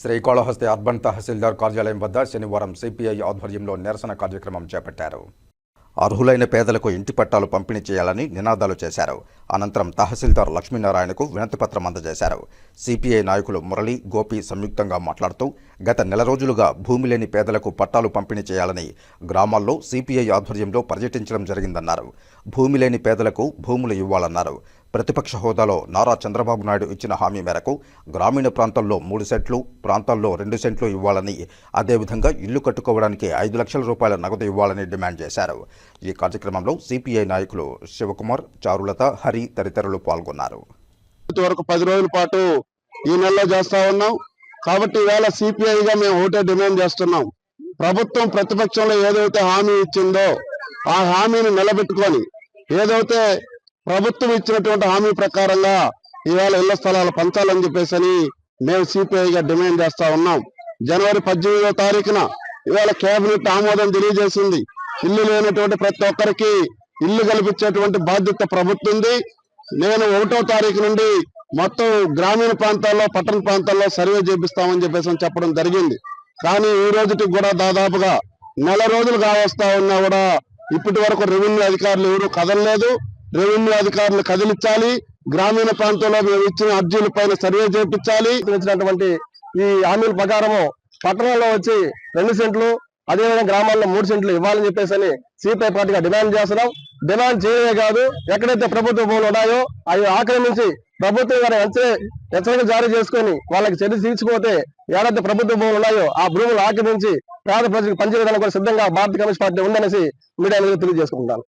Srikalahasti urban తహసీల్దార్ కార్యాలయం వద్ద శనివారం సిపిఐ ఆధ్వర్యంలో నిరసన కార్యక్రమం చేపట్టారు. అర్హులైన పేదలకు ఇంటి పట్టాలు పంపిణీ చేయాలని నినాదాలు చేశారు. అనంతరం తహసీల్దార్ లక్ష్మీనారాయణకు వినతిపత్రం అందజేశారు. సిపిఐ నాయకులు మురళి గోపి సంయుక్తంగా మాట్లాడుతూ గత నెల రోజులుగా భూమి లేని పేదలకు పట్టాలు పంపిణీ చేయాలని గ్రామాల్లో సిపిఐ ఆధ్వర్యంలో పర్యటించడం జరిగిందన్నారు. భూమి లేని పేదలకు భూములు ఇవ్వాలన్నారు. ప్రతిపక్ష హోదాలో నారా చంద్రబాబు నాయుడు ఇచ్చిన హామీ మేరకు గ్రామీణ ప్రాంతాల్లో మూడు సెంట్లు ప్రాంతాల్లో రెండు సెంట్లు ఇవ్వాలని అదేవిధంగా ఇల్లు కట్టుకోవడానికి ఐదు లక్షల రూపాయల నగదు ఇవ్వాలని డిమాండ్ చేశారు. ఈ కార్యక్రమంలో సిపిఐ నాయకులు శివకుమార్ చారులత హరి తదితరులు పాల్గొన్నారు. వరకు పది రోజుల పాటు ఈ నెలలో చేస్తా ఉన్నాం. కాబట్టి ఈవేళ సిపిఐగా మేము ఒకటే డిమాండ్ చేస్తున్నాం. ప్రభుత్వం ప్రతిపక్షంలో ఏదైతే హామీ ఇచ్చిందో ఆ హామీని నిలబెట్టుకొని ఏదైతే ప్రభుత్వం ఇచ్చినటువంటి హామీ ప్రకారంగా ఇవాళ ఇళ్ళ స్థలాలు పంచాలని చెప్పేసి అని మేము సిపిఐగా డిమాండ్ చేస్తా ఉన్నాం. జనవరి పద్దెనిమిదో తారీఖున ఇవాళ కేబినెట్ ఆమోదం తెలియజేసింది. ఇల్లు లేనటువంటి ప్రతి ఒక్కరికి ఇల్లు కల్పించేటువంటి బాధ్యత ప్రభుత్వం ఉంది. నేను ఒకటో తారీఖు నుండి మొత్తం గ్రామీణ ప్రాంతాల్లో పట్టణ ప్రాంతాల్లో సర్వే చేపిస్తామని చెప్పేసి చెప్పడం జరిగింది. కానీ ఈ రోజుకి కూడా దాదాపుగా నెల రోజులు కావస్తా ఉన్నా కూడా ఇప్పటి వరకు రెవెన్యూ అధికారులు ఎవరు కదలలేదు. రెవెన్యూ అధికారులు కదిలించాలి. గ్రామీణ ప్రాంతంలో మేము ఇచ్చిన అర్జీల పైన సర్వే చేపించాలి. ఇచ్చినటువంటి ఈ హామీల ప్రకారము పట్టణంలో వచ్చి రెండు సెంట్లు అదేవిధంగా గ్రామాల్లో మూడు సెంట్లు ఇవ్వాలని చెప్పేసి అని సిపిఐ పార్టీగా డిమాండ్ చేస్తున్నాం. డిమాండ్ చేయడమే కాదు ఎక్కడైతే ప్రభుత్వ భూములు ఉన్నాయో అవి ఆక్రమించి ప్రభుత్వం గారు హెచ్చరిక జారీ చేసుకొని వాళ్ళకి చర్య తీర్చిపోతే ఏదైతే ప్రభుత్వ భూములు ఉన్నాయో ఆ భూములు ఆక్రమించి పేద ప్రజలకు పనిచేయడానికి కూడా సిద్ధంగా భారత కమ్యూనిస్ట్ పార్టీ ఉందనేసి మీడియా తెలియజేసుకుంటాను